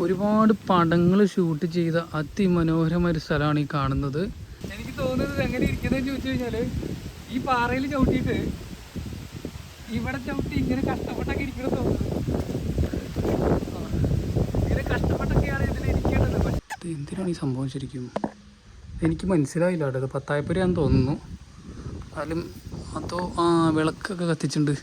ഒരുപാട് പടങ്ങൾ ഷൂട്ട് ചെയ്ത അതിമനോഹരമായ ഒരു സ്ഥലമാണ് ഈ കാണുന്നത്. എനിക്ക് തോന്നുന്നത് എങ്ങനെ ഇരിക്കുന്നത് ചോദിച്ചു കഴിഞ്ഞാൽ ഈ പാറയിൽ ചവിട്ടിയിട്ട് ഇവിടെ ചവിട്ടി ഇങ്ങനെ കഷ്ടപ്പെട്ടൊക്കെ ഇരിക്കണം തോന്നുന്നത് ആ. ഇങ്ങനെ കഷ്ടപ്പെട്ടൊക്കെയാണ് ഇതിൽ ഇരിക്കേണ്ടത്. എന്തിനാണ് ഈ സംഭവം ശരിക്കും? എനിക്ക് മനസ്സിലായില്ല കേട്ടോ. പത്തായപ്പുരയാന്ന് തോന്നുന്നു. അതിലും അതോ ആ വിളക്കൊക്കെ കത്തിച്ചിട്ടുണ്ട്.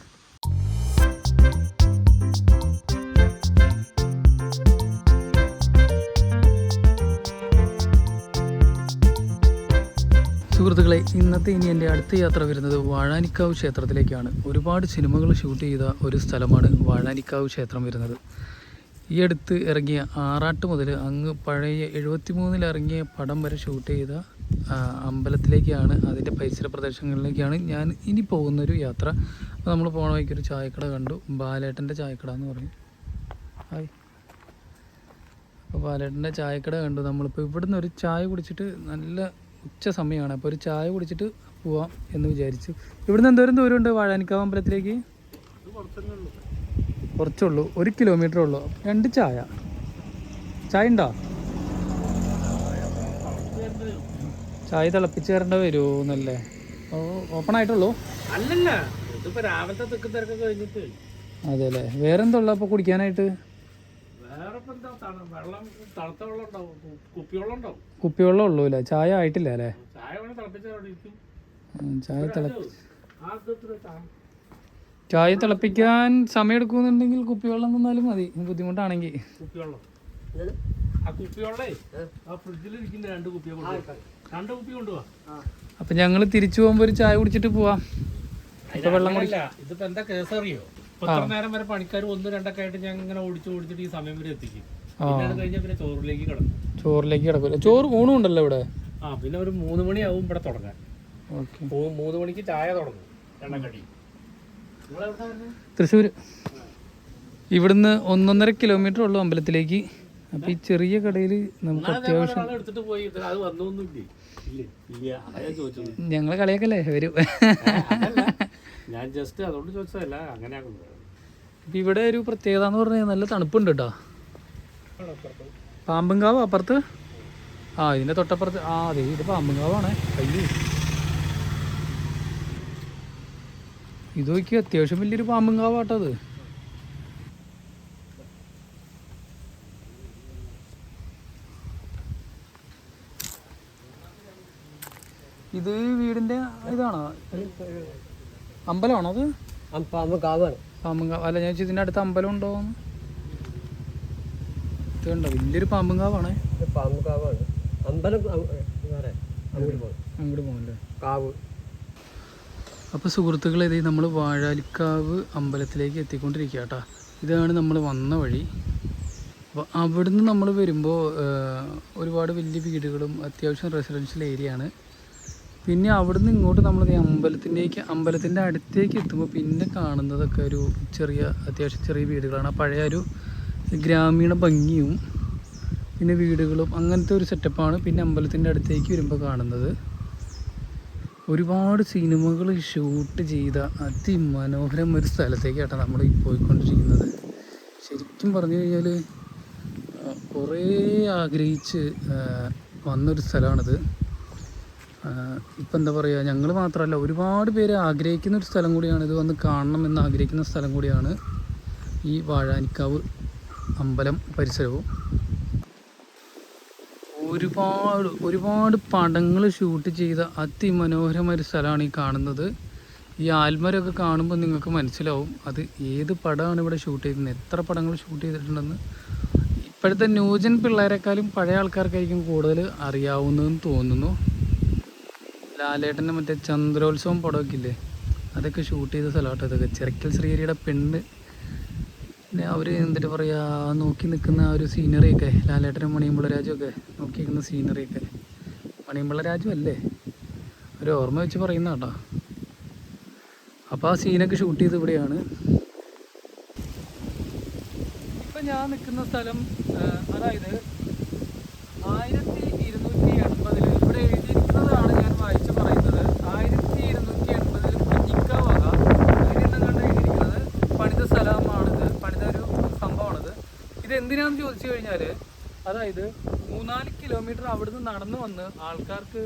സുഹൃത്തുക്കളെ ഇന്നത്തെ ഇനി എന്റെ അടുത്ത യാത്ര വരുന്നത് വാഴാനിക്കാവ് ക്ഷേത്രത്തിലേക്കാണ്. ഒരുപാട് സിനിമകൾ ഷൂട്ട് ചെയ്ത ഒരു സ്ഥലമാണ് വാഴാനിക്കാവ് ക്ഷേത്രം വരുന്നത്. ഈ അടുത്ത് ഇറങ്ങിയ ആറാട്ട് മുതൽ അങ്ങ് പഴയ എഴുപത്തി മൂന്നിൽ ഇറങ്ങിയ പടം വരെ ഷൂട്ട് ചെയ്ത അമ്പലത്തിലേക്കാണ് അതിന്റെ പരിസര പ്രദേശങ്ങളിലേക്കാണ് ഞാൻ ഇനി പോകുന്നൊരു യാത്ര. അപ്പോൾ നമ്മൾ പോണ വഴിക്കൊരു ചായക്കട കണ്ടു. ബാലേട്ടന്റെ ചായക്കട എന്ന് പറഞ്ഞു. ഹായ്. അപ്പോൾ ബാലേട്ടന്റെ ചായക്കട കണ്ടു. നമ്മളിപ്പോൾ ഇവിടുന്ന് ഒരു ചായ കുടിച്ചിട്ട് നല്ല ഉച്ച സമയമാണ്. അപ്പോൾ ഒരു ചായ കുടിച്ചിട്ട് പോവാം എന്ന് വിചാരിച്ചു. ഇവിടുന്ന് എന്തോരം ദൂരമുണ്ട് വാഴാനിക്കാവ് അമ്പലത്തിലേക്ക്? കുറച്ചുള്ളൂ. ഒരു കിലോമീറ്റർ ഉള്ളൂ. രണ്ട് ചായ. ചായ ഉണ്ടോ? ചായ തിളപ്പിച്ച് തരേണ്ട വരുമോ എന്നല്ലേ ഓ ഓപ്പൺ ആയിട്ടുള്ളൂ. അല്ലല്ല. ഇതിപ്പോ രാവിലത്തെ തെക്ക് തിരക്കൊക്കെ കഴിഞ്ഞിട്ട്. അതെ അല്ലേ വേറെന്തുള്ള അപ്പോൾ കുടിക്കാനായിട്ട്? കുപ്പിവെള്ളം ഉള്ളൂല കുപ്പിവെള്ളം ഉള്ളൂ അല്ലേ ചായ ആയിട്ടില്ല അല്ലേ? ചായ ചായ തിളപ്പിക്കാൻ സമയം എടുക്കുന്നുണ്ടെങ്കിൽ കുപ്പിവെള്ളം തന്നാലും മതി. ബുദ്ധിമുട്ടാണെങ്കിൽ. അപ്പൊ ഞങ്ങൾ ആ ഫ്രിഡ്ജിൽ ഇരിക്കുന്ന രണ്ട് കുപ്പിയെ കൊണ്ടുപോവാ രണ്ട് കുപ്പി കൊണ്ടുപോവാ അപ്പം ഞങ്ങൾ തിരിച്ചു പോകുമ്പോ ഒരു ചായ കുടിച്ചിട്ട് പോവാം. ഇപ്പൊ വെള്ളം കുടി അങ്ങനെയല്ല. ഇതിപ്പോ എന്താ കേസറിയോ? ഇത്ര നേരം വരെ പണിക്കാർ ഒന്ന് രണ്ടൊക്കെ ആയിട്ട് ഞാൻ ഇങ്ങനെ ഓടിച്ചു ഓടിച്ചിട്ട് ഈ സമയം വരെ എത്തിക്കും. കഴിഞ്ഞാൽ പിന്നെ ചോറിലേക്ക് കിടക്കും. ചോറിലേക്ക് കിടക്കില്ല ചോറ് ഊണും ഉണ്ടല്ലോ ഇവിടെ? ആ പിന്നെ ഒരു മൂന്ന് മണിയാവും ഇവിടെ തുടങ്ങാൻ. മൂന്ന് മണിക്ക് ചായ തുടങ്ങും. വരുന്നത് തൃശ്ശൂർ ഇവിടുന്ന് ഒന്നൊന്നര കിലോമീറ്റർ ഉള്ളു അമ്പലത്തിലേക്ക്. അപ്പൊ ഈ ചെറിയ കടയിൽ നമുക്ക് അത്യാവശ്യം ഞങ്ങളെ കളിയാക്കല്ലേ? വരും. ഞാൻ ജസ്റ്റ് അതുകൊണ്ട് ചോദിച്ചതല്ല അങ്ങനെയാണ് ഇപ്പം ഇവിടെ ഒരു പ്രത്യേകത എന്ന് പറഞ്ഞാൽ നല്ല തണുപ്പുണ്ട് കേട്ടോ പാമ്പുങ്കാവ് അപ്പുറത്ത്? ആ ഇതിന്റെ തൊട്ടപ്പുറത്ത്. ആ അതെ ഇത് പാമ്പുങ്കാവാണ് അയ്യോ. ഇത് നോക്കി അത്യാവശ്യം വലിയൊരു പാമ്പുംകാവാട്ടോ അത്. ഇത് വീടിന്റെ ഇതാണോ? അമ്പലമാണോ അത്? പാമ്പുകാവാണ്. പാമ്പുങ്കാവ് അല്ല ഞാൻ ഇതിന്റെ അടുത്ത് അമ്പലം ഉണ്ടോ വലിയൊരു പാമ്പുങ്കാവാണ് പാമ്പ് കാവാണ് അമ്പലം അങ്ങോട്ട് പോകും അങ്ങോട്ട് കാവ്. അപ്പോൾ സുഹൃത്തുക്കളെ ഇതേ നമ്മൾ വാഴാലിക്കാവ് അമ്പലത്തിലേക്ക് എത്തിക്കൊണ്ടിരിക്കുക കേട്ടോ. ഇതാണ് നമ്മൾ വന്ന വഴി. അപ്പോൾ അവിടുന്ന് നമ്മൾ വരുമ്പോൾ ഒരുപാട് വലിയ വീടുകളും അത്യാവശ്യം റെസിഡൻഷ്യൽ ഏരിയ ആണ്. പിന്നെ അവിടുന്ന് ഇങ്ങോട്ട് നമ്മൾ ദേ അമ്പലത്തിന്റെക്ക് അമ്പലത്തിന്റെ അടുത്തേക്ക് എത്തുമ്പോൾ പിന്നെ കാണുന്നതൊക്കെ ഒരു ചെറിയ അത്യാവശ്യം ചെറിയ വീടുകളാണ്. പഴയ ഒരു ഗ്രാമീണ ഭംഗിയും പിന്നെ വീടുകളും അങ്ങനത്തെ ഒരു സെറ്റപ്പാണ് പിന്നെ അമ്പലത്തിന്റെ അടുത്തേക്ക് വരുമ്പോൾ കാണുന്നത്. ഒരുപാട് സിനിമകൾ ഷൂട്ട് ചെയ്ത അതിമനോഹരം ഒരു സ്ഥലത്തേക്കാണ് നമ്മൾ പോയിക്കൊണ്ടിരിക്കുന്നത്. ശരിക്കും പറഞ്ഞു കഴിഞ്ഞാൽ കുറേ ആഗ്രഹിച്ച് വന്നൊരു സ്ഥലമാണിത്. ഇപ്പം എന്താ പറയുക ഞങ്ങൾ മാത്രമല്ല ഒരുപാട് പേര് ആഗ്രഹിക്കുന്ന ഒരു സ്ഥലം കൂടിയാണ് ഇത് വന്ന് കാണണം എന്ന് ആഗ്രഹിക്കുന്ന സ്ഥലം കൂടിയാണ് ഈ വാഴാനിക്കാവ് അമ്പലം പരിസരവും. ഒരുപാട് ഒരുപാട് പടങ്ങൾ ഷൂട്ട് ചെയ്ത അതിമനോഹരമായ ഒരു സ്ഥലമാണ് ഈ കാണുന്നത്. ഈ ആൽമരമൊക്കെ കാണുമ്പോൾ നിങ്ങൾക്ക് മനസ്സിലാവും അത് ഏത് പടമാണ് ഇവിടെ ഷൂട്ട് ചെയ്തത് എത്ര പടങ്ങൾ ഷൂട്ട് ചെയ്തിട്ടുണ്ടെന്ന്. ഇപ്പോഴത്തെ ന്യൂജൻ പിള്ളേരെക്കാളും പഴയ ആൾക്കാർക്കായിരിക്കും കൂടുതൽ അറിയാവുന്നതെന്ന് തോന്നുന്നു. ലാലേട്ടന്റെ മറ്റേ ചന്ദ്രോത്സവം പടമൊക്കെ ഇല്ലേ അതൊക്കെ ഷൂട്ട് ചെയ്ത സ്ഥലമാട്ടോ അതൊക്കെ ചിറക്കൽ ശ്രീഹരിയുടെ പെണ്ണ്. പിന്നെ അവർ എന്നിട്ട് പറയുക നോക്കി നിൽക്കുന്ന ആ ഒരു സീനറിയൊക്കെ ലാലേട്ടനും മണിയമ്പിള്ള രാജുവൊക്കെ നോക്കി നിൽക്കുന്ന സീനറിയൊക്കെ മണിയമ്പിള്ള രാജു അല്ലേ? ഒരു ഓർമ്മ വെച്ച് പറയുന്ന കേട്ടോ. അപ്പോൾ ആ സീനൊക്കെ ഷൂട്ട് ചെയ്ത് ഇവിടെയാണ്. ഇപ്പം ഞാൻ നിൽക്കുന്ന സ്ഥലം അതായത് എന്തിനാന്ന് ചോദിച്ചു കഴിഞ്ഞാൽ അതായത് മൂന്നാൽ കിലോമീറ്റർ അവിടുന്ന് നടന്നു വന്ന് ആൾക്കാർക്ക്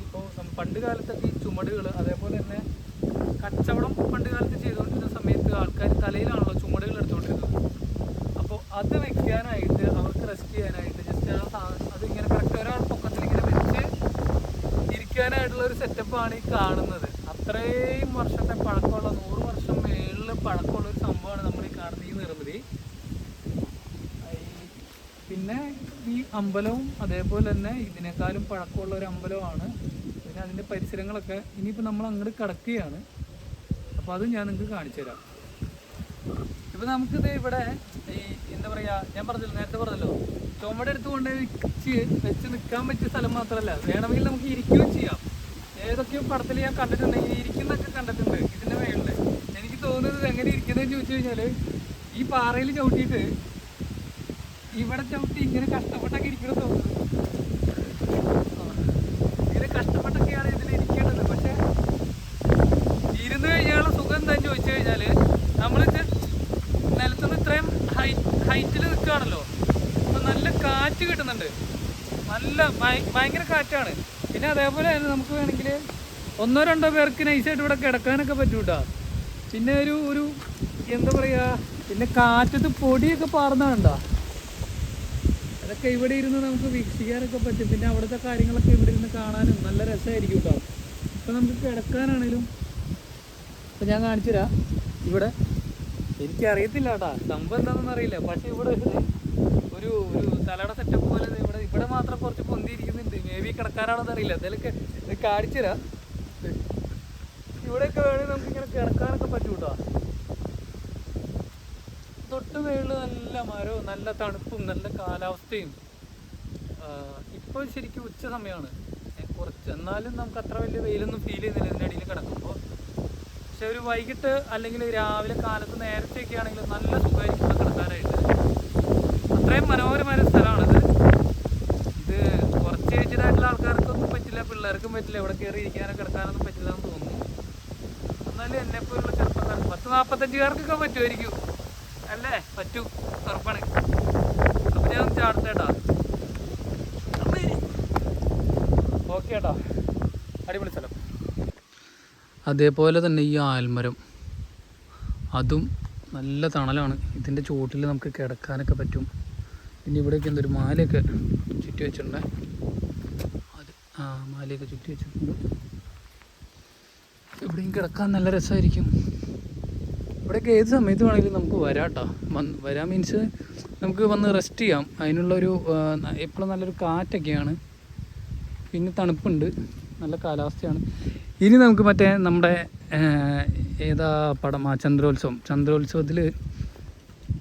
ഇപ്പോൾ പണ്ട് കാലത്തൊക്കെ ഈ ചുമടുകൾ അതേപോലെ തന്നെ കച്ചവടം പണ്ട് കാലത്ത് ചെയ്തുകൊണ്ടിരുന്ന സമയത്ത് ആൾക്കാർ തലയിലാണല്ലോ ചുമടുകൾ എടുത്തുകൊണ്ടിരുന്നത്. അപ്പോൾ അത് വെക്കാനായിട്ട് അവർക്ക് റെസ്റ്റ് ചെയ്യാനായിട്ട് ജസ്റ്റ് ആ സാ- അത് ഇങ്ങനെ കറക്റ്റ് ഒരാൾ പൊക്കത്തിൽ ഇങ്ങനെ വെച്ച് ഇരിക്കാനായിട്ടുള്ള ഒരു സെറ്റപ്പാണ് ഈ കാണുന്നത്. അത്രയും വർഷത്തെ പഴക്കമുള്ള നൂറ് വർഷം മേളിൽ പഴക്കമുള്ള ഒരു സംഭവമാണ് നമ്മൾ ഈ കാണുന്ന ഈ നിർമ്മിതി ഈ- പിന്നെ ഈ അമ്പലവും അതേപോലെ തന്നെ ഇതിനേക്കാളും പഴക്കമുള്ള ഒരു അമ്പലമാണ് പിന്നെ അതിന്റെ പരിസരങ്ങളൊക്കെ ഇനിയിപ്പോൾ നമ്മൾ അങ്ങോട്ട് കിടക്കുകയാണ്. അപ്പോൾ അത് ഞാൻ നിങ്ങൾക്ക് കാണിച്ചു തരാം. ഇപ്പോൾ നമുക്കിത് ഇവിടെ ഈ എന്താ പറയുക ഞാൻ പറഞ്ഞല്ലോ നേരത്തെ പറഞ്ഞല്ലോ ചുമട് എടുത്തുകൊണ്ട് വെച്ച് വെച്ച് നിൽക്കാൻ പറ്റിയ സ്ഥലം മാത്രമല്ല വേണമെങ്കിൽ നമുക്ക് ഇരിക്കുകയും ചെയ്യാം. ഏതൊക്കെയോ പടത്തിൽ ഞാൻ കണ്ടിട്ടുണ്ടെങ്കിൽ ഇരിക്കുന്നൊക്കെ കണ്ടിട്ടുണ്ട് ഇതിന്റെ മേളിൽ എനിക്ക് തോന്നുന്നത് എങ്ങനെ ഇരിക്കുന്നതെന്ന് ചോദിച്ചു കഴിഞ്ഞാൽ ഈ പാറയിൽ ചവിട്ടിയിട്ട് ഇവിടെ ചവിട്ടി ഇങ്ങനെ കഷ്ടപ്പെട്ടൊക്കെ ഇരിക്കണം തോന്നുന്നു. ആ. ഇങ്ങനെ കഷ്ടപ്പെട്ടൊക്കെയാണ് ഇതിൽ ഇരിക്കേണ്ടത്. പക്ഷെ ഇരുന്ന് കഴിഞ്ഞാലുള്ള സുഖം എന്താന്ന് ചോദിച്ചു കഴിഞ്ഞാൽ നമ്മളിത് നിലത്തുനിന്ന് ഇത്രയും ഹൈറ്റിൽ നിൽക്കുകയാണല്ലോ. അപ്പം നല്ല കാറ്റ് കിട്ടുന്നുണ്ട്. നല്ല ഭയ- ഭയങ്കര കാറ്റാണ്. പിന്നെ അതേപോലെ തന്നെ നമുക്ക് വേണമെങ്കിൽ ഒന്നോ രണ്ടോ പേർക്ക് നൈസായിട്ട് ഇവിടെ കിടക്കാനൊക്കെ പറ്റൂട്ടാ. പിന്നെ ഒരു ഒരു എന്താ പറയുക പിന്നെ കാറ്റത്ത് പൊടിയൊക്കെ പാർന്നതാണ്ടാ അതൊക്കെ ഇവിടെ ഇരുന്ന് നമുക്ക് വീക്ഷിക്കാനൊക്കെ പറ്റും. പിന്നെ അവിടുത്തെ കാര്യങ്ങളൊക്കെ ഇവിടെ ഇരുന്ന് കാണാനും നല്ല രസമായിരിക്കും കേട്ടോ ഇപ്പം നമുക്ക് കിടക്കാനാണേലും ഇപ്പം ഞാൻ കാണിച്ചു തരാം. ഇവിടെ എനിക്കറിയത്തില്ല കേട്ടാ സംഭവം എന്താണെന്ന് അറിയില്ല. പക്ഷേ ഇവിടെ ഒരു ഒരു തലയുടെ സെറ്റപ്പ് പോലെ ഇവിടെ ഇവിടെ മാത്രം കുറച്ച് പൊന്തിയിരിക്കുന്നുണ്ട്. മേ ബി കിടക്കാനാണെന്ന് അറിയില്ല. എന്തായാലും കാണിച്ചു തരാം. ഇവിടെയൊക്കെ വേണമെങ്കിൽ നമുക്ക് ഇങ്ങനെ കിടക്കാനൊക്കെ പറ്റൂ കേട്ടോ തൊട്ട് മേളിൽ നല്ല മരവും നല്ല തണുപ്പും നല്ല കാലാവസ്ഥയും. ഇപ്പോൾ ശരിക്കും ഉച്ച സമയമാണ്. കുറച്ച്. എന്നാലും നമുക്ക് അത്ര വലിയ വെയിലൊന്നും ഫീൽ ചെയ്യുന്നില്ല ഇതിന്റെ ഇടയിൽ കിടക്കുമ്പോൾ. പക്ഷെ ഒരു വൈകിട്ട് അല്ലെങ്കിൽ രാവിലെ കാലത്ത് നേരത്തെയൊക്കെ ആണെങ്കിൽ നല്ല സുഖമായിരിക്കും ഇവിടെ കിടക്കാനായിട്ട്. അത്രയും മനോഹരമായ സ്ഥലമാണിത്. ഇത് കുറച്ച് ഏജ്ഡായിട്ടുള്ള ആൾക്കാർക്കൊന്നും പറ്റില്ല പിള്ളേർക്കും പറ്റില്ല. ഇവിടെ കയറി ഇരിക്കാനോ കിടക്കാനൊന്നും പറ്റില്ല എന്ന് തോന്നുന്നു. എന്നാലും എന്നെപ്പോലുള്ള ചെറുപ്പക്കാർ പത്ത് നാൽപ്പത്തഞ്ചുകാർക്കൊക്കെ പറ്റുമായിരിക്കും. അല്ലേ? പറ്റൂ. ഉറപ്പാണ്. അപ്പൊ ഞാൻ ചാടത്തേട്ടാ. ഓക്കെ ഏട്ടാ അടിപൊളി സ്ഥലം. അതേപോലെ തന്നെ ഈ ആൽമരം. അതും നല്ല തണലാണ്. ഇതിന്റെ ചുവട്ടിൽ നമുക്ക് കിടക്കാനൊക്കെ പറ്റും. പിന്നെ ഇവിടെയൊക്കെ എന്തൊരു മാലയൊക്കെ ചുറ്റി വെച്ചിട്ടുണ്ട്. അത് ആ മാലയൊക്കെ ചുറ്റി വെച്ചിട്ടുണ്ട്. എവിടെയും കിടക്കാൻ നല്ല രസമായിരിക്കും ഇവിടെയൊക്കെ ഏത് സമയത്ത് വേണമെങ്കിലും നമുക്ക് വരാട്ടോ. വന്ന് വരാൻ മീൻസ് നമുക്ക് വന്ന് റെസ്റ്റ് ചെയ്യാം. അതിനുള്ളൊരു എപ്പോഴും നല്ലൊരു കാറ്റൊക്കെയാണ്. പിന്നെ തണുപ്പുണ്ട്. നല്ല കാലാവസ്ഥയാണ്. ഇനി നമുക്ക് മറ്റേ നമ്മുടെ ഏതാ പടം? ആ ചന്ദ്രോത്സവം. ചന്ദ്രോത്സവത്തിൽ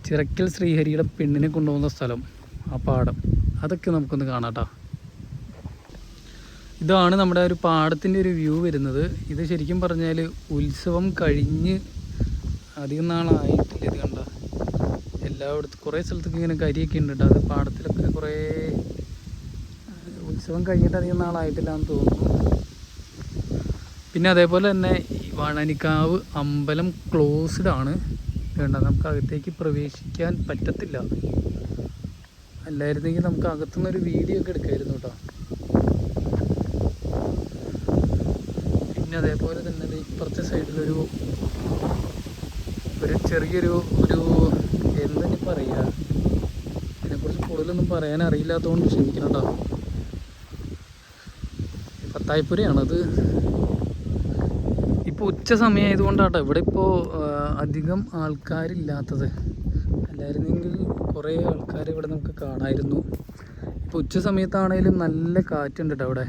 ചിറക്കൽ ശ്രീഹരിയുടെ പെണ്ണിനെ കൊണ്ടുപോകുന്ന സ്ഥലം. ആ പാടം. അതൊക്കെ നമുക്കൊന്ന് കാണാട്ടോ. ഇതാണ് നമ്മുടെ ഒരു പാടത്തിന്റെ ഒരു വ്യൂ വരുന്നത്. ഇത് ശരിക്കും പറഞ്ഞാൽ ഉത്സവം കഴിഞ്ഞ് അധികം നാളായിട്ടില്ല ഇത് കണ്ട? എല്ലായിടത്തും കുറേ സ്ഥലത്തൊക്കെ ഇങ്ങനെ കരിയൊക്കെ ഉണ്ട് കേട്ടോ. അത് പാടത്തിലൊക്കെ കുറേ ഉത്സവം കഴിഞ്ഞിട്ട് അധികം നാളായിട്ടില്ല എന്ന് തോന്നുന്നു. പിന്നെ അതേപോലെ തന്നെ വാണാനിക്കാവ് അമ്പലം ക്ലോസ്ഡ് ആണ്. വേണ്ട നമുക്ക് അകത്തേക്ക് പ്രവേശിക്കാൻ പറ്റത്തില്ല. അല്ലായിരുന്നെങ്കിൽ നമുക്ക് അകത്തുനിന്ന് ഒരു വീഡിയോ ഒക്കെ എടുക്കായിരുന്നു കേട്ടോ. പിന്നെ അതേപോലെ തന്നെ ഇപ്പുറത്തെ സൈഡിലൊരു ഒരു ചെറിയൊരു ഒരു എന്തിനി പറയുക ഇതിനെക്കുറിച്ച് കൂടുതലൊന്നും പറയാൻ അറിയില്ലാത്തതുകൊണ്ട് ക്ഷമിക്കണം കേട്ടോ പത്തായപ്പുരയാണത് ഇപ്പോൾ ഉച്ച സമയമായതുകൊണ്ടാട്ടോ ഇവിടെ ഇപ്പോൾ അധികം ആൾക്കാരില്ലാത്തത്. അല്ലായിരുന്നെങ്കിൽ കുറേ ആൾക്കാർ ഇവിടെ നമുക്ക് കാണായിരുന്നു. ഇപ്പോൾ ഉച്ച സമയത്താണേലും നല്ല കാറ്റുണ്ട് കേട്ടോ അവിടെ.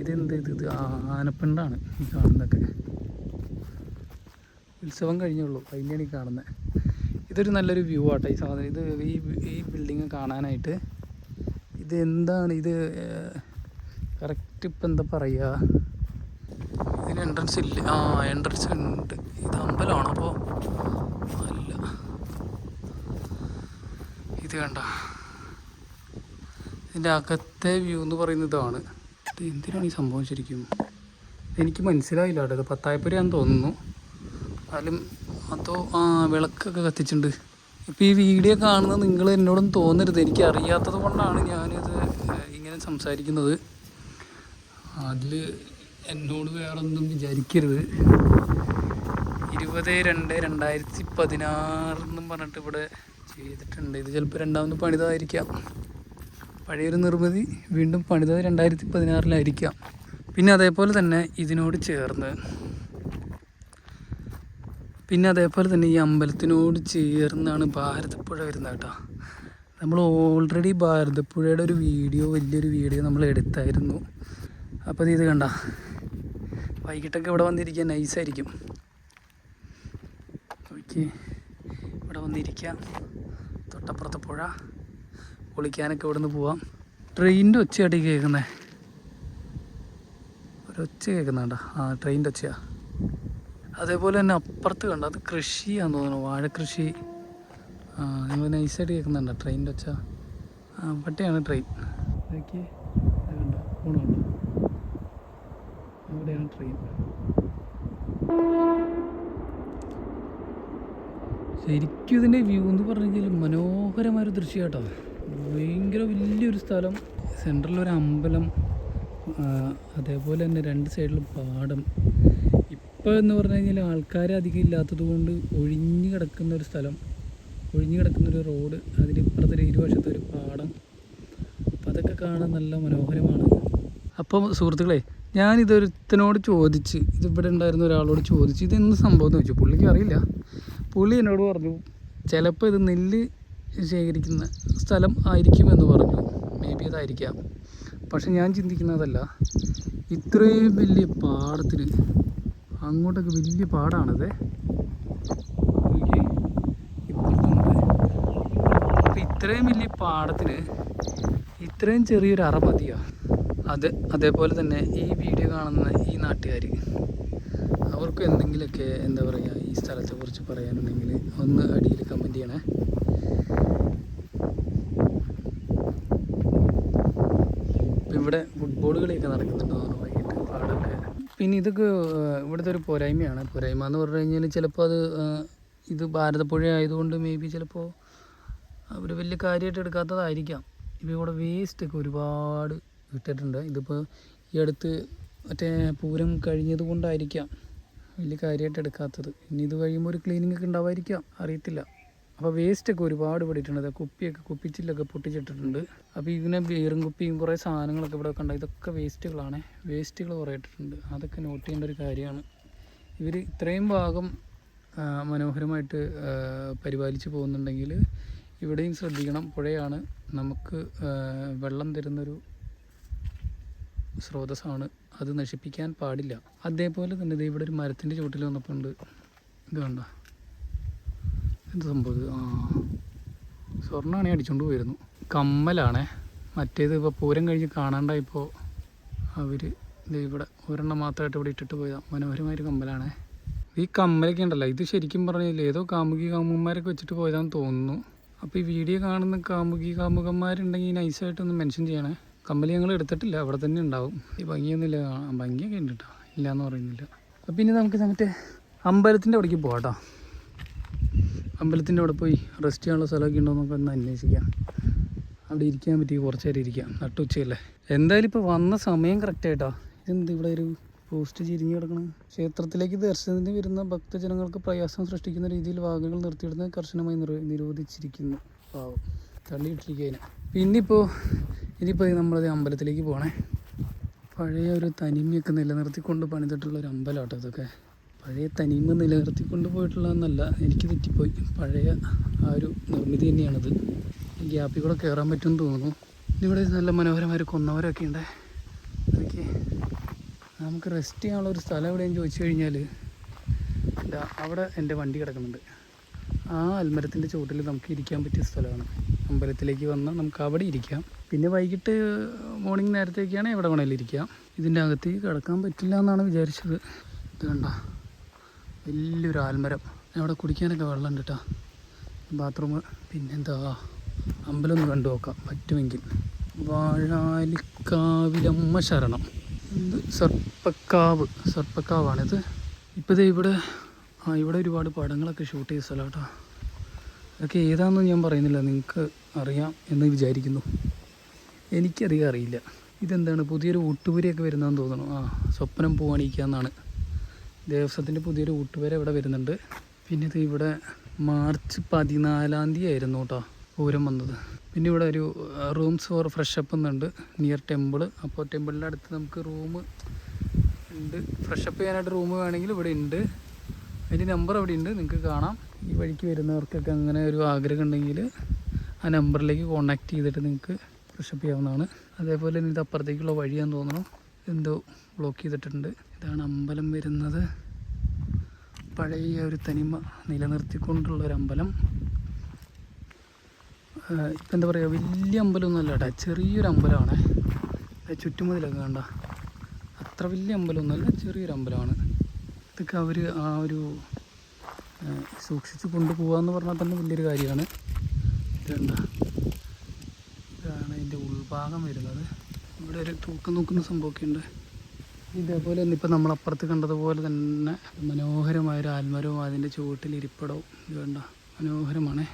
ഇതെന്ത് ഇത്? ആനപ്പിണ്ടാണ് ഈ ഉത്സവം കഴിഞ്ഞുള്ളൂ. അതിന്റെയാണ് ഈ കാണുന്നത് ഇതൊരു നല്ലൊരു വ്യൂ ആട്ടോ ഈ സാധനം. ഇത് ഈ ഈ ബിൽഡിങ് കാണാനായിട്ട് ഇത് എന്താണ്? ഇത് കറക്റ്റ് ഇപ്പം എന്താ പറയുക ഇതിന് എൻട്രൻസ് ഇല്ല. ആ എൻട്രൻസ് ഉണ്ട്. ഇത് അമ്പലമാണ് അപ്പോൾ അല്ല. ഇത് കണ്ട? ഇതിന്റെ അകത്തെ വ്യൂ എന്ന് പറയുന്നത് ഇതാണ്. ഇത് എന്തിനാണ് ഈ സംഭവം ശരിക്കും? എനിക്ക് മനസ്സിലായില്ല കേട്ടോ. ഇത് പത്തായപ്പുരയാന്ന് തോന്നുന്നു. അതിലും അതോ ആ വിളക്കൊക്കെ കത്തിച്ചിട്ടുണ്ട്. ഇപ്പോൾ ഈ വീഡിയോ കാണുന്നത് നിങ്ങൾ എന്നോടൊന്നും തോന്നരുത്. എനിക്ക് അറിയാത്തത് കൊണ്ടാണ് ഞാനിത് ഇങ്ങനെ സംസാരിക്കുന്നത്. അതിൽ എന്നോട് വേറൊന്നും വിചാരിക്കരുത്. ഇരുപത് രണ്ട് രണ്ടായിരത്തി പതിനാറെന്നും പറഞ്ഞിട്ട് ഇവിടെ ചെയ്തിട്ടുണ്ട്. ഇത് ചിലപ്പോൾ രണ്ടാമത് പണിതായിരിക്കാം. പഴയൊരു നിർമ്മിതി വീണ്ടും പണിതത് രണ്ടായിരത്തി പതിനാറിലായിരിക്കാം. പിന്നെ അതേപോലെ തന്നെ ഇതിനോട് ചേർന്ന് പിന്നെ അതേപോലെ തന്നെ ഈ അമ്പലത്തിനോട് ചേർന്നാണ് ഭാരതപ്പുഴ വരുന്നത് കേട്ടോ. നമ്മൾ ഓൾറെഡി ഭാരതപ്പുഴയുടെ ഒരു വീഡിയോ വലിയൊരു വീഡിയോ നമ്മൾ എടുത്തായിരുന്നു. അപ്പോൾ ഇത് കണ്ട വൈകിട്ടൊക്കെ ഇവിടെ വന്നിരിക്കാൻ നൈസായിരിക്കും ഓക്കെ ഇവിടെ വന്നിരിക്കാം തൊട്ടപ്പുറത്തെ പുഴ കുളിക്കാനൊക്കെ ഇവിടെ നിന്ന് പോവാം. ട്രെയിനിന്റെ ഒച്ചയാട്ടി കേൾക്കുന്നത് ഒരൊച്ച കേൾക്കുന്നുണ്ടോ ആ ട്രെയിനിന്റെ ഒച്ചയാ. അതേപോലെ തന്നെ അപ്പുറത്ത് കണ്ട? അത് കൃഷിയാന്ന് തോന്നുന്നു വാഴക്കൃഷി. നിങ്ങൾ നൈസായിട്ട് കേൾക്കുന്നുണ്ടോ? ട്രെയിനിന്റെ ഒച്ച ആ പട്ടിയാണ് ട്രെയിൻ കണ്ട? അവിടെയാണ് ട്രെയിൻ ശരിക്കും ഇതിന്റെ വ്യൂ എന്ന് പറഞ്ഞു കഴിഞ്ഞാൽ മനോഹരമായൊരു ദൃശ്യം കേട്ടോ ഭയങ്കര വലിയൊരു സ്ഥലം. സെൻട്രലിൽ ഒരു അമ്പലം അതേപോലെ തന്നെ രണ്ട് സൈഡിലും പാടം. ഇപ്പോൾ എന്ന് പറഞ്ഞു കഴിഞ്ഞാൽ ആൾക്കാർ അധികം ഇല്ലാത്തത് കൊണ്ട് ഒഴിഞ്ഞു കിടക്കുന്ന ഒരു സ്ഥലം ഒഴിഞ്ഞു കിടക്കുന്ന ഒരു റോഡ് അതിന് ഇപ്പുറത്തൊരു ഇരുവശത്ത് ഒരു പാടം. അപ്പം അതൊക്കെ കാണാൻ നല്ല മനോഹരമാണ്. അപ്പം സുഹൃത്തുക്കളെ ഞാനിതൊരുത്തനോട് ചോദിച്ച് ഇതിവിടെ ഉണ്ടായിരുന്ന ഒരാളോട് ചോദിച്ച് ഇതെന്ത് സംഭവം എന്ന് ചോദിച്ചു. പുള്ളിക്ക് അറിയില്ല. പുള്ളി എന്നോട് പറഞ്ഞു ചിലപ്പോൾ ഇത് നെല്ല് ശേഖരിക്കുന്ന സ്ഥലം ആയിരിക്കുമെന്ന് പറഞ്ഞു. മേ ബി അതായിരിക്കാം. പക്ഷെ ഞാൻ ചിന്തിക്കുന്നതല്ല ഇത്രയും വലിയ പാടത്തിന് അങ്ങോട്ടൊക്കെ വലിയ പാടാണത്. ഇപ്പുറത്തുണ്ട് അപ്പം ഇത്രയും വലിയ പാടത്തിന് ഇത്രയും ചെറിയൊരു അറ മതിയോ? അത് അതേപോലെ തന്നെ ഈ വീഡിയോ കാണുന്ന ഈ നാട്ടുകാർ അവർക്ക് എന്തെങ്കിലുമൊക്കെ എന്താ പറയുക ഈ സ്ഥലത്തെക്കുറിച്ച് പറയാനുണ്ടെങ്കിൽ ഒന്ന് അടിയിൽ കമന്റ് ചെയ്യണേ. ഇപ്പം ഇവിടെ ഫുട്ബോൾ കളിയൊക്കെ നടക്കുന്നുണ്ട്? പിന്നെ ഇതൊക്കെ ഇവിടുത്തെ ഒരു പോരായ്മയാണ്. പോരായ്മ എന്ന് പറഞ്ഞു കഴിഞ്ഞാൽ ചിലപ്പോൾ അത് ഇത് ഭാരതപ്പുഴ ആയതുകൊണ്ട് മേ ബി ചിലപ്പോൾ അവർ വലിയ കാര്യമായിട്ട് എടുക്കാത്തതായിരിക്കാം. ഇപ്പോൾ ഇവിടെ വേസ്റ്റൊക്കെ ഒരുപാട് ഇട്ടിട്ടുണ്ട്. ഇതിപ്പോൾ ഈ അടുത്ത് മറ്റേ പൂരം കഴിഞ്ഞത് കൊണ്ടായിരിക്കാം വലിയ കാര്യമായിട്ട് എടുക്കാത്തത്. ഇനി ഇത് കഴിയുമ്പോൾ ഒരു ക്ലീനിങ് ഒക്കെ ഉണ്ടാവായിരിക്കാം അറിയത്തില്ല. അപ്പോൾ വേസ്റ്റൊക്കെ ഒരുപാട് ഇവിടെ ഇട്ടിട്ടുണ്ട് കുപ്പിയൊക്കെ കുപ്പിച്ചില്ലൊക്കെ പൊട്ടിച്ചിട്ടിട്ടുണ്ട്. അപ്പോൾ ഇതിനെ ബീറും കുപ്പിയും കുറേ സാധനങ്ങളൊക്കെ ഇവിടെ കണ്ട? ഇതൊക്കെ വേസ്റ്റുകളാണ് വേസ്റ്റുകൾ കുറേ ഇട്ടിട്ടുണ്ട്. അതൊക്കെ നോട്ട് ചെയ്യേണ്ട ഒരു കാര്യമാണ്. ഇവർ ഇത്രയും ഭാഗം മനോഹരമായിട്ട് പരിപാലിച്ച് പോകുന്നുണ്ടെങ്കിൽ ഇവിടെയും ശ്രദ്ധിക്കണം. പുഴയാണ് നമുക്ക് വെള്ളം തരുന്നൊരു സ്രോതസ്സാണ്. അത് നശിപ്പിക്കാൻ പാടില്ല. അതേപോലെ തന്നെ ഇത് ഇവിടെ ഒരു മരത്തിന്റെ ചുവട്ടിൽ വന്നപ്പോൾ ഉണ്ട്. ഇത് കണ്ട? എന്ത് സംഭവം? ആ. സ്വർണമാണ് അടിച്ചുകൊണ്ട് പോയിരുന്നു. കമ്മലാണേ. മറ്റേത് ഇപ്പോൾ പൂരം കഴിഞ്ഞ് കാണാണ്ടായിപ്പോൾ അവർ ഇവിടെ ഒരെണ്ണം മാത്രമായിട്ട് ഇവിടെ ഇട്ടിട്ട് പോയതാണ് മനോഹരമായൊരു കമ്മലാണേ. ഈ കമ്മലൊക്കെ ഉണ്ടല്ലോ ഇത് ശരിക്കും പറഞ്ഞില്ല ഏതോ കാമുകി കാമുകന്മാരൊക്കെ വെച്ചിട്ട് പോയതാന്ന് തോന്നുന്നു. അപ്പോൾ ഈ വീഡിയോ കാണുന്ന കാമുകി കാമുകന്മാരുണ്ടെങ്കിൽ നൈസായിട്ടൊന്ന് മെൻഷൻ ചെയ്യണേ. കമ്മൽ ഞങ്ങൾ എടുത്തിട്ടില്ല അവിടെ തന്നെ ഉണ്ടാവും. ഈ ഭംഗിയൊന്നുമില്ല ഭംഗിയൊക്കെ ഉണ്ട് കേട്ടോ ഇല്ലയെന്ന് പറയുന്നില്ല. അപ്പോൾ ഇനി നമുക്ക് മറ്റേ അമ്പലത്തിന്റെ അവിടേക്ക് പോകാം കേട്ടോ അമ്പലത്തിന്റെ അവിടെ പോയി റെസ്റ്റ് ചെയ്യാനുള്ള സ്ഥലമൊക്കെ ഉണ്ടോ നമുക്ക് ഒന്ന് അന്വേഷിക്കാം. അവിടെ ഇരിക്കാൻ പറ്റി കുറച്ച് നേരം ഇരിക്കാം. നട്ടുച്ചയല്ലേ എന്തായാലും ഇപ്പോൾ വന്ന സമയം കറക്റ്റായിട്ടാ ഇതെന്ത് ഇവിടെ ഒരു പോസ്റ്റ് ചിരിഞ്ഞു കിടക്കണം. ക്ഷേത്രത്തിലേക്ക് ദർശനത്തിന് വരുന്ന ഭക്തജനങ്ങൾക്ക് പ്രയാസം സൃഷ്ടിക്കുന്ന രീതിയിൽ വാഹനങ്ങൾ നിർത്തിയിടുന്ന കർശനമായി നിരോധിച്ചിരിക്കുന്നു. പാവം. തള്ളിയിട്ടിരിക്കുക പിന്നെ ഇപ്പോൾ ഇനിയിപ്പോൾ നമ്മളത് അമ്പലത്തിലേക്ക് പോകണേ പഴയ ഒരു തനിമയൊക്കെ നിലനിർത്തിക്കൊണ്ട് പണിതിട്ടുള്ള ഒരു അമ്പലമാട്ടോ ഇതൊക്കെ. പഴയ തനിമ നിലനിർത്തിക്കൊണ്ട് പോയിട്ടുള്ളതെന്നല്ല എനിക്ക് തെറ്റിപ്പോയി. പഴയ ആ ഒരു നിർമ്മിതി തന്നെയാണിത്. ഗ്യാപ്പിൽ കൂടെ കയറാൻ പറ്റുമെന്ന് തോന്നുന്നു. ഇവിടെ നല്ല മനോഹരമായ കൊന്നവരൊക്കെ ഉണ്ട്. അതൊക്കെ നമുക്ക് റെസ്റ്റ് ചെയ്യാനുള്ള ഒരു സ്ഥലം എവിടെയെന്ന് ചോദിച്ചു കഴിഞ്ഞാൽ അവിടെ എന്റെ വണ്ടി കിടക്കുന്നുണ്ട്. ആ അൽമരത്തിന്റെ ചുവട്ടിൽ നമുക്ക് ഇരിക്കാൻ പറ്റിയ സ്ഥലമാണ്. അമ്പലത്തിലേക്ക് വന്നാൽ നമുക്ക് അവിടെ ഇരിക്കാം. പിന്നെ വൈകിട്ട് മോർണിംഗ് നേരത്തേക്കാണ് എവിടെ വേണമെങ്കിലും ഇരിക്കാം. ഇതിന്റെ അകത്തേക്ക് കിടക്കാൻ പറ്റില്ല എന്നാണ് വിചാരിച്ചത്. ഇത് കണ്ട? വലിയൊരു ആൽമരം. അവിടെ കുടിക്കാനൊക്കെ വെള്ളം ഉണ്ട് കേട്ടോ ബാത്റൂം. പിന്നെന്താ? അമ്പലം ഒന്ന് കണ്ടു നോക്കാം. പറ്റുമെങ്കിൽ. വാഴാലിക്കാവിലമ്മ ശരണം. ഇത് സർപ്പക്കാവ്. സർപ്പക്കാവാണിത് ഇപ്പോൾ ദേ ഇവിടെ ആ ഇവിടെ ഒരുപാട് പടങ്ങളൊക്കെ ഷൂട്ട് ചെയ്ത സ്ഥലം കേട്ടോ ഇതൊക്കെ ഏതാണെന്ന് ഞാൻ പറയുന്നില്ല. നിങ്ങൾക്ക് അറിയാം എന്ന് വിചാരിക്കുന്നു. എനിക്കധികം അറിയില്ല. ഇതെന്താണ്? പുതിയൊരു ഊട്ടുപുരയൊക്കെ വരുന്നതെന്ന് തോന്നുന്നു. ആ സ്വപ്നം പൂവാണിക്കാന്നാണ് ദേവസ്വത്തിന്റെ പുതിയൊരു വരെ ഇവിടെ വരുന്നുണ്ട്. പിന്നെ ഇത് ഇവിടെ മാർച്ച് പതിനാലാം തീയതി ആയിരുന്നു കേട്ടോ പൂരം വന്നത്. പിന്നെ ഇവിടെ ഒരു റൂംസ് ഫോർ ഫ്രഷ് അപ്പ് എന്നുണ്ട്. നിയർ ടെമ്പിൾ അപ്പോൾ ടെമ്പിളിന്റെ അടുത്ത് നമുക്ക് റൂം ഉണ്ട്. ഫ്രഷ് അപ്പ് ചെയ്യാനായിട്ട് റൂം വേണമെങ്കിൽ ഇവിടെ ഉണ്ട്. അതിന്റെ നമ്പർ അവിടെ ഉണ്ട്. നിങ്ങൾക്ക് കാണാം. ഈ വഴിക്ക് വരുന്നവർക്കൊക്കെ അങ്ങനെ ഒരു ആഗ്രഹം ഉണ്ടെങ്കിൽ ആ നമ്പറിലേക്ക് കോൺടാക്ട് ചെയ്തിട്ട് നിങ്ങൾക്ക് ഫ്രഷപ്പ് ചെയ്യാവുന്നതാണ്. അതേപോലെ ഇത് അപ്പുറത്തേക്കുള്ള വഴിയാന്ന് തോന്നുന്നു. എന്തോ ബ്ലോക്ക് ചെയ്തിട്ടുണ്ട്. ഇതാണ് അമ്പലം വരുന്നത്. പഴയ ഒരു തനിമ നിലനിർത്തിക്കൊണ്ടുള്ള ഒരു അമ്പലം. ഇപ്പം എന്താ പറയുക വലിയ അമ്പലമൊന്നുമല്ല കേട്ടോ ചെറിയൊരു അമ്പലമാണ്. ചുറ്റുമതിലൊക്കെ കണ്ട. അത്ര വലിയ അമ്പലമൊന്നുമല്ല ചെറിയൊരു അമ്പലമാണ്. ഇതൊക്കെ അവർ ആ ഒരു സൂക്ഷിച്ച് കൊണ്ടുപോകാന്ന് പറഞ്ഞാൽ തന്നെ വലിയൊരു കാര്യമാണ്. ഇത് കണ്ട ഇതാണ് അതിന്റെ ഉൾഭാഗം വരുന്നത്. ഇവിടെ തൂക്കം നോക്കുന്ന സംഭവമൊക്കെ ഉണ്ട്. ഇതേപോലെ തന്നെ ഇപ്പം നമ്മളപ്പുറത്ത് കണ്ടതുപോലെ തന്നെ മനോഹരമായ ഒരു ആൽമരവും അതിന്റെ ചുവട്ടിൽ ഇരിപ്പിടവും. ഇത് വേണ്ട മനോഹരമാണ്.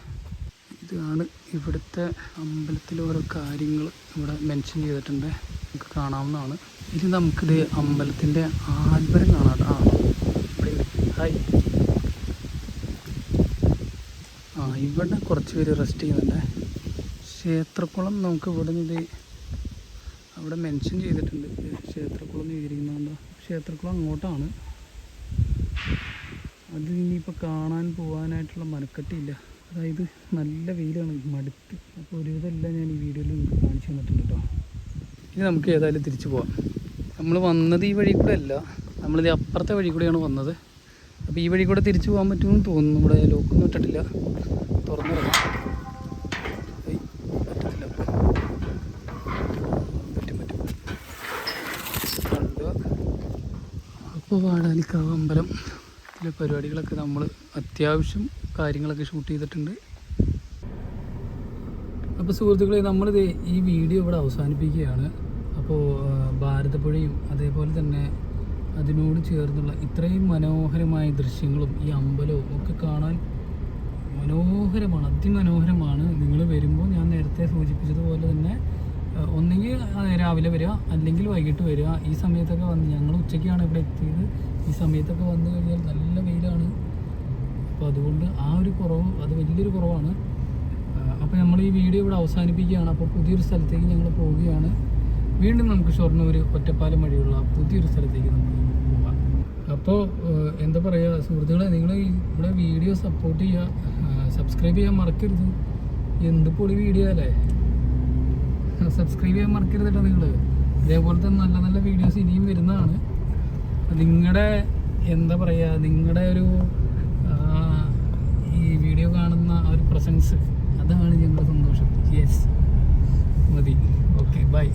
ഇതാണ് ഇവിടുത്തെ അമ്പലത്തിലെ ഓരോ കാര്യങ്ങൾ ഇവിടെ മെൻഷൻ ചെയ്തിട്ടുണ്ട്. നമുക്ക് കാണാവുന്നതാണ്. ഇനി നമുക്കിത് അമ്പലത്തിന്റെ ആൽമരം കാണാം. ആ ഹായ്. ആ ഇവിടെ കുറച്ച് പേര് റെസ്റ്റ് ചെയ്യുന്നുണ്ട്. ക്ഷേത്രക്കുളം നമുക്ക് ഇവിടെ നിന്ന് ഇത് അവിടെ മെൻഷൻ ചെയ്തിട്ടുണ്ട്. ക്ഷേത്രക്കുളം എന്ന് എഴുതിയിരിക്കുന്നുണ്ടോ ക്ഷേത്രക്കുളം അങ്ങോട്ടാണ്. അത് ഇനിയിപ്പോൾ കാണാൻ പോകാനായിട്ടുള്ള മനക്കെട്ടില്ല അതായത് നല്ല വെയിലാണ് മടുത്ത്. അപ്പോൾ ഒരുവിധമെല്ലാം ഞാൻ ഈ വീഡിയോയിൽ നിങ്ങൾക്ക് കാണിച്ചു തന്നിട്ടുണ്ട് കേട്ടോ ഇനി നമുക്ക് ഏതായാലും തിരിച്ചു പോവാം. നമ്മൾ വന്നത് ഈ വഴി കൂടെ അല്ല. നമ്മളിത് അപ്പുറത്തെ വഴി കൂടെയാണ് വന്നത്. അപ്പോൾ ഈ വഴി കൂടെ തിരിച്ചു പോകാൻ പറ്റുമെന്ന് തോന്നുന്നു. ഇവിടെ ലോക്കൊന്നും ഇട്ടിട്ടില്ല. തുറന്നിറങ്ങാം ഏയ്, പറ്റത്തില്ല പറ്റും പറ്റും കണ്ടു അപ്പോൾ വാടാലിക്കാവ് അമ്പലം ഇതിലെ പരിപാടികളൊക്കെ നമ്മൾ അത്യാവശ്യം കാര്യങ്ങളൊക്കെ ഷൂട്ട് ചെയ്തിട്ടുണ്ട്. അപ്പോൾ സുഹൃത്തുക്കളെ നമ്മളിത് ഈ വീഡിയോ ഇവിടെ അവസാനിപ്പിക്കുകയാണ്. അപ്പോൾ ഭാരതപ്പുഴയും അതേപോലെ തന്നെ അതിനോട് ചേർന്നുള്ള ഇത്രയും മനോഹരമായ ദൃശ്യങ്ങളും ഈ അമ്പലവും ഒക്കെ കാണാൻ മനോഹരമാണ് അതിമനോഹരമാണ്. നിങ്ങൾ വരുമ്പോൾ ഞാൻ നേരത്തെ സൂചിപ്പിച്ചതുപോലെ തന്നെ ഒന്നെങ്കിൽ രാവിലെ വരിക അല്ലെങ്കിൽ വൈകിട്ട് വരിക. ഈ സമയത്തൊക്കെ വന്ന് ഞങ്ങൾ ഉച്ചയ്ക്കാണ് ഇവിടെ എത്തിയത്. ഈ സമയത്തൊക്കെ വന്നു കഴിഞ്ഞാൽ നല്ല വെയിലാണ്. അപ്പോൾ അതുകൊണ്ട് ആ ഒരു കുറവ് അത് വലിയൊരു കുറവാണ്. അപ്പോൾ നമ്മൾ ഈ വീഡിയോ ഇവിടെ അവസാനിപ്പിക്കുകയാണ്. അപ്പോൾ പുതിയൊരു സ്ഥലത്തേക്ക് ഞങ്ങൾ പോവുകയാണ്. വീണ്ടും നമുക്ക് ഷൊർണൂർ ഒറ്റപ്പാലം വഴിയുള്ള പുതിയൊരു സ്ഥലത്തേക്ക് നമുക്ക് പോകാം. അപ്പോൾ എന്താ പറയുക സുഹൃത്തുക്കളെ നിങ്ങൾ ഇവിടെ വീഡിയോ സപ്പോർട്ട് ചെയ്യുക. സബ്സ്ക്രൈബ് ചെയ്യാൻ മറക്കരുത്. എന്ത് പൊളി വീഡിയോ അല്ലേ? സബ്സ്ക്രൈബ് ചെയ്യാൻ മറക്കരുത് കേട്ടോ നിങ്ങൾ ഇതേപോലത്തെ നല്ല നല്ല വീഡിയോസ് ഇനിയും വരുന്നതാണ്. നിങ്ങളുടെ എന്താ പറയുക നിങ്ങളുടെ ഒരു ഈ വീഡിയോ കാണുന്ന ഒരു പ്രസൻസ് അതാണ് ഞങ്ങളുടെ സന്തോഷം. യെസ് മതി. Okay bye